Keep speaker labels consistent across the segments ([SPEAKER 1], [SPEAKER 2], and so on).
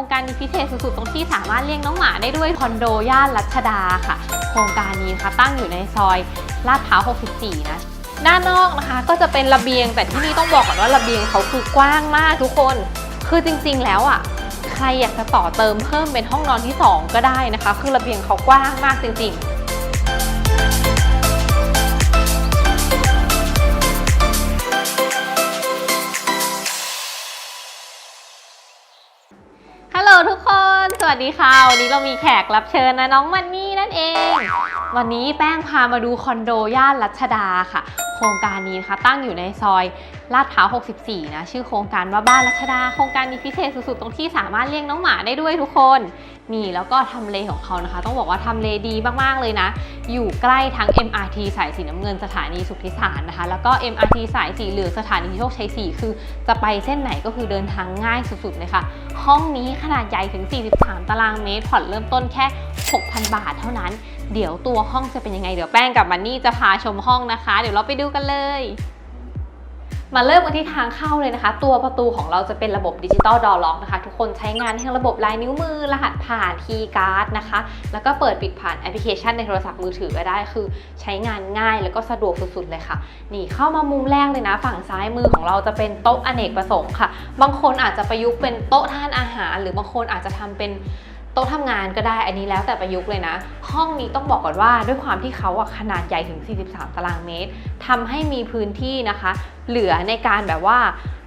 [SPEAKER 1] รงการนี้พิเศษสุดๆ ตรงที่สามารถเลี้ยงน้องหมาได้ด้วยคอนโดย่านรัชดาค่ะ โครงการนี้นะคะตั้งอยู่ในซอยลาดพร้าว 64 นะ ด้านนอกนะคะก็จะเป็นระเบียงแต่ที่นี่ต้องบอกก่อนว่าระเบียงเขาคือกว้างมากทุกคน คือจริงๆ แล้วอะใครอยากจะต่อเติมเพิ่มเป็นห้องนอนที่ 2 ก็ได้นะคะ คือระเบียงเขากว้างมากจริงๆ วัสดีค่ะ วันนี้เรามีแขกรับเชิญนะน้องมันนี่นั่นเอง วันนี้แป้งพามาดูคอนโดย่านรัชดาค่ะ โครงการนี้นะคะตั้งอยู่ในซอยลาดพร้าว 64 นะ ชื่อโครงการว่าบ้านรัชดา โครงการนี้พิเศษสุดๆ ตรงที่สามารถเลี้ยงน้องหมาได้ด้วยทุกคน นี่แล้วก็ทำเลของเขานะคะ ต้องบอกว่าทำเลดีมากๆเลยนะ อยู่ใกล้ทั้ง MRT สายสีน้ำเงินสถานีสุทธิสารนะคะ แล้วก็ MRT สายสีเหลืองสถานีโชคชัย 4 คือ จะไปเส้นไหนก็คือเดินทางง่ายสุดๆเลยค่ะ ห้องนี้ขนาดใหญ่ถึง 43 ตารางเมตร ผ่อนเริ่มต้นแค่ 6,000 บาทเท่านั้น เดี๋ยวตัวห้องจะเป็นยังไง เดี๋ยวแป้งกับมันนี่จะพาชมห้องนะคะ เดี๋ยวเราไปดูกันเลย มาเริ่มกันที่ทางเข้าเลยนะคะ ตัวประตูของเราจะเป็นระบบดิจิตอลดอล็อกนะคะ ทุกคนใช้งานทั้งระบบลายนิ้วมือ รหัสผ่านคีย์การ์ดนะคะ แล้วก็เปิดปิดผ่านแอปพลิเคชันในโทรศัพท์มือถือก็ได้คือ ใช้งานง่ายแล้วก็สะดวกสุดๆเลยค่ะ นี่เข้ามามุมแรกเลยนะ ฝั่งซ้ายมือของเราจะเป็นโต๊ะอเนกประสงค์ค่ะ บางคนอาจจะประยุกต์เป็นโต๊ะทานอาหาร หรือบางคนอาจจะทำเป็น ต๊ะทำงานก็ได้อันนี้แล้วแต่ประยุกต์เลยนะ ห้องนี้ต้องบอกก่อนว่าด้วยความที่เขาอะขนาดใหญ่ถึง 43 ตารางเมตรทำให้มีพื้นที่นะคะ เหลือในการแบบว่า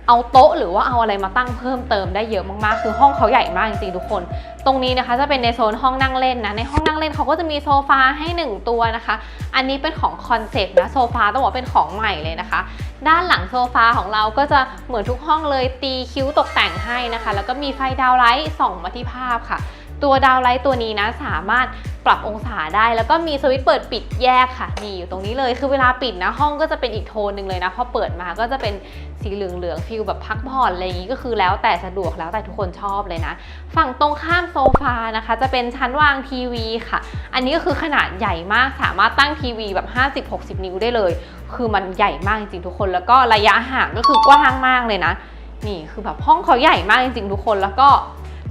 [SPEAKER 1] เอาโต๊ะหรือว่าเอาอะไรมาตั้งเพิ่มเติมได้เยอะมากๆ คือห้องเขาใหญ่มากจริงๆทุกคน ตรงนี้นะคะจะเป็นในโซนห้องนั่งเล่นนะ ในห้องนั่งเล่นเขาก็จะมีโซฟาให้ 1 ตัวนะคะ อันนี้เป็นของคอนเซปต์นะโซฟาต้องบอกเป็นของใหม่เลยนะคะ ด้านหลังโซฟาของเราก็จะเหมือนทุกห้องเลยตีคิ้วตกแต่งให้นะคะ แล้วก็มีไฟดาวไลท์ส่องมาที่ภาพค่ะ ตัวดาวไลท์ตัวนี้นะสามารถปรับองศาได้ แล้วก็มีสวิตช์เปิดปิดแยกค่ะ นี่อยู่ตรงนี้เลยคือเวลาปิดนะ ห้องก็จะเป็นอีกโทนหนึ่งเลยนะพอเปิดมาก็จะเป็นสีเหลืองๆฟิลแบบพักผ่อนอะไรอย่างนี้ก็คือแล้วแต่สะดวกแล้วแต่ทุกคนชอบเลยนะ ฝั่งตรงข้ามโซฟานะคะ จะเป็นชั้นวางทีวีค่ะ อันนี้ก็คือขนาดใหญ่มากสามารถตั้งทีวีแบบ 50-60 นิ้วได้เลย คือมันใหญ่มากจริงๆทุกคน แล้วก็ระยะห่างก็คือกว้างมากเลยนะ นี่คือแบบห้องเขาใหญ่มากจริงๆทุกคนแล้วก็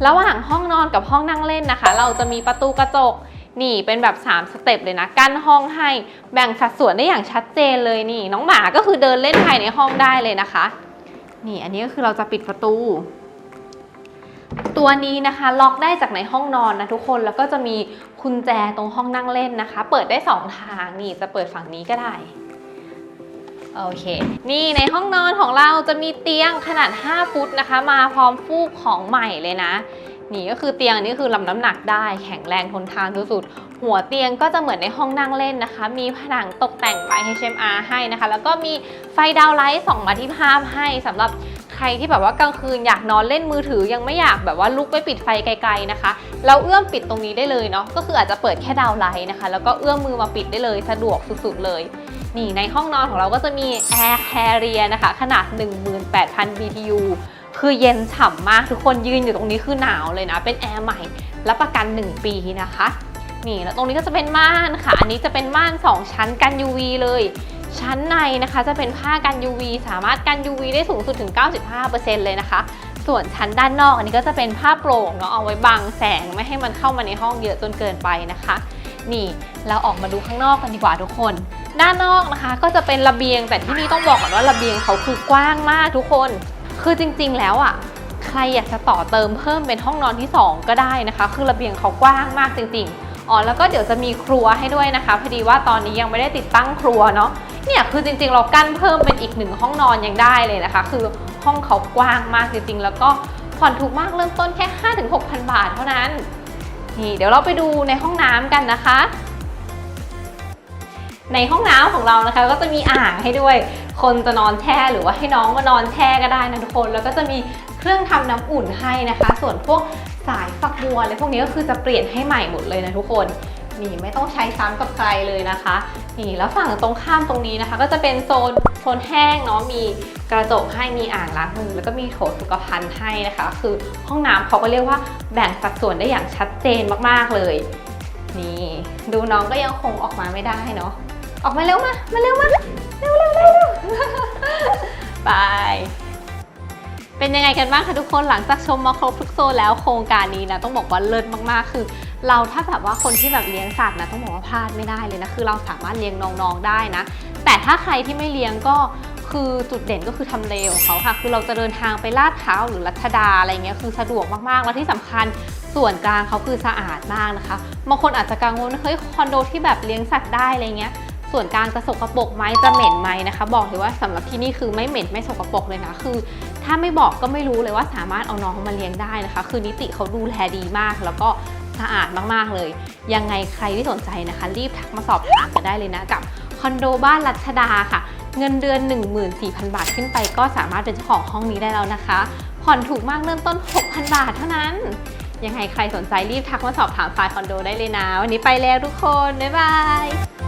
[SPEAKER 1] ระหว่างห้องนอนกับห้องนั่งเล่นนะคะ เราจะมีประตูกระจกนี่เป็นแบบ 3 สเต็ปเลยนะ กั้นห้องให้แบ่งสัดส่วนได้อย่างชัดเจนเลยนี่ น้องหมาก็คือเดินเล่นภายในห้องได้เลยนะคะ นี่อันนี้ก็คือเราจะปิดประตู ตัวนี้นะคะ ล็อกได้จากในห้องนอนนะทุกคนแล้วก็จะมีกุญแจตรงห้องนั่งเล่นนะคะ เปิดได้สองทางนี่จะเปิดฝั่งนี้ก็ได้ โอเค นี่ในห้องนอนของเราจะมีเตียงขนาด 5 ฟุตนะคะ มาพร้อมฟูกของใหม่เลยนะ นี่ก็คือเตียงนี้คือลำน้ำหนักได้แข็งแรงทนทานสุดๆ หัวเตียงก็จะเหมือนในห้องนั่งเล่นนะคะ มีผนังตกแต่งลาย HMR ให้นะคะ แล้วก็มีไฟดาวไลท์ส่องมาที่ภาพให้สำหรับใครที่แบบว่ากลางคืนอยากนอนเล่นมือถือยังไม่อยากแบบว่าลุกไปปิดไฟไกลๆนะคะ เราเอื้อมปิดตรงนี้ได้เลยเนาะก็คืออาจจะเปิดแค่ดาวไลท์นะคะ แล้วก็เอื้อมมือมาปิดได้เลยสะดวกสุดๆเลย นี่ในห้องนอนของเราก็จะมี Air Carrier นะคะ ขนาด 18,000 BTU คือเย็นฉ่ำมากทุกคนยืนอยู่ตรงนี้คือหนาวเลยนะ เป็นแอร์ใหม่รับประกัน 1 ปีนะคะนี่แล้วตรงนี้ก็จะเป็นม่านค่ะ อันนี้จะเป็นม่าน 2 ชั้นกัน UV เลย ชั้นในนะคะจะเป็นผ้ากัน UV สามารถกัน UV ได้สูงสุดถึง 95%เลยนะคะ ส่วนชั้นด้านนอก อันนี้ก็จะเป็นผ้าโปร่งเนาะเอาไว้บังแสงไม่ให้มันเข้ามาในห้องเยอะจนเกินไปนะคะ นี่เราออกมาดูข้างนอกกันดีกว่าทุกคน ด้านนอกนะคะ ก็จะเป็นระเบียงแต่ที่นี่ต้องบอกก่อนว่าระเบียงเขาคือกว้างมากทุกคน คือจริง ๆ แล้วอะใครอยากจะต่อเติมเพิ่มเป็นห้องนอนที่ 2 ก็ได้นะคะ คือระเบียงเขากว้างมากจริงๆอ๋อแล้วก็เดี๋ยวจะมีครัวให้ด้วยนะคะพอดีว่าตอนนี้ยังไม่ได้ติดตั้งครัวเนาะเนี่ยคือจริงๆ เรากั้นเพิ่มเป็นอีกหนึ่งห้องนอนยังได้เลยนะคะ คือห้องเขากว้างมากจริงๆ แล้วก็ผ่อนถูกมากเริ่มต้นแค่ 5-6,000 บาทเท่านั้น นี่เดี๋ยวเราไปดูในห้องน้ำกันนะคะ ในห้องน้ำของเรานะคะ ก็จะมีอ่างให้ด้วย คนจะนอนแช่หรือว่าให้น้องมานอนแช่ก็ได้นะทุกคน แล้วก็จะมีเครื่องทำน้ำอุ่นให้นะคะ ส่วนพวกสายฝักบัวอะไรพวกนี้ก็คือจะเปลี่ยนให้ใหม่หมดเลยนะทุกคนนี่ไม่ต้องใช้ซ้ำกับใครเลยนะคะ นี่แล้วฝั่งตรงข้ามตรงนี้นะคะ ก็จะเป็นโซนโซนแห้งเนาะมีกระจกให้มีอ่างล้างมือแล้วก็มีโถสุขภัณฑ์ให้นะคะ คือห้องน้ำเขาก็เรียกว่าแบ่งสัดส่วนได้อย่างชัดเจนมากๆเลย นี่ ดูน้องก็ยังคงออกมาไม่ได้เนาะ ออกมาเร็วมา มาเร็วมาเร็วเร็วเร็วเร็วไป เป็นยังไงกันบ้างคะทุกคนหลังจากชมมาครบทุกโซนแล้วโครงการนี้นะต้องบอกว่าเลิศมากๆ คือ เราถ้าแบบว่าคนที่แบบเลี้ยงสัตว์นะต้องบอกว่าพลาดไม่ได้เลยนะคือเราสามารถเลี้ยงน้องๆได้นะ แต่ถ้าใครที่ไม่เลี้ยงก็คือจุดเด่นก็คือทำเลของเขาค่ะ คือเราจะเดินทางไปลาดพร้าวหรือรัชดาอะไรเงี้ยคือสะดวกมากๆ แล้วที่สำคัญส่วนกลางเขาคือสะอาดมากนะคะบางคนอาจจะกังวลเฮ้ยคอนโดที่แบบเลี้ยงสัตว์ได้อะไรเงี้ย ส่วนกางจะสกรปรกไหมจะเหม็นไหมนะคะ บอกเลยว่าสำหรับที่นี่คือไม่เหม็นไม่สกรปรกเลยนะคือ ถ้าไม่บอกก็ไม่รู้เลยว่าสามารถเอาน้องมาเลี้ยงได้นะคะ คือนิติเขาดูแลดีมาก แล้วก็สะอาดมากๆเลย ยังไงใครที่สนใจนะคะ รีบทักมาสอบถามกันได้เลยนะกับคอนโดบ้านรัชดาค่ะ เงินเดือน 14,000 บาทขึ้นไป ก็สามารถเป็นเจ้าของห้องนี้ได้แล้วนะคะ ผ่อนถูกมากเริ่มต้น 6,000 บาทเท่านั้น ยังไงใครสนใจรีบทักมาสอบถามฝ่ายคอนโดได้เลยนะ วันนี้ไปแล้วทุกคน บ๊ายบาย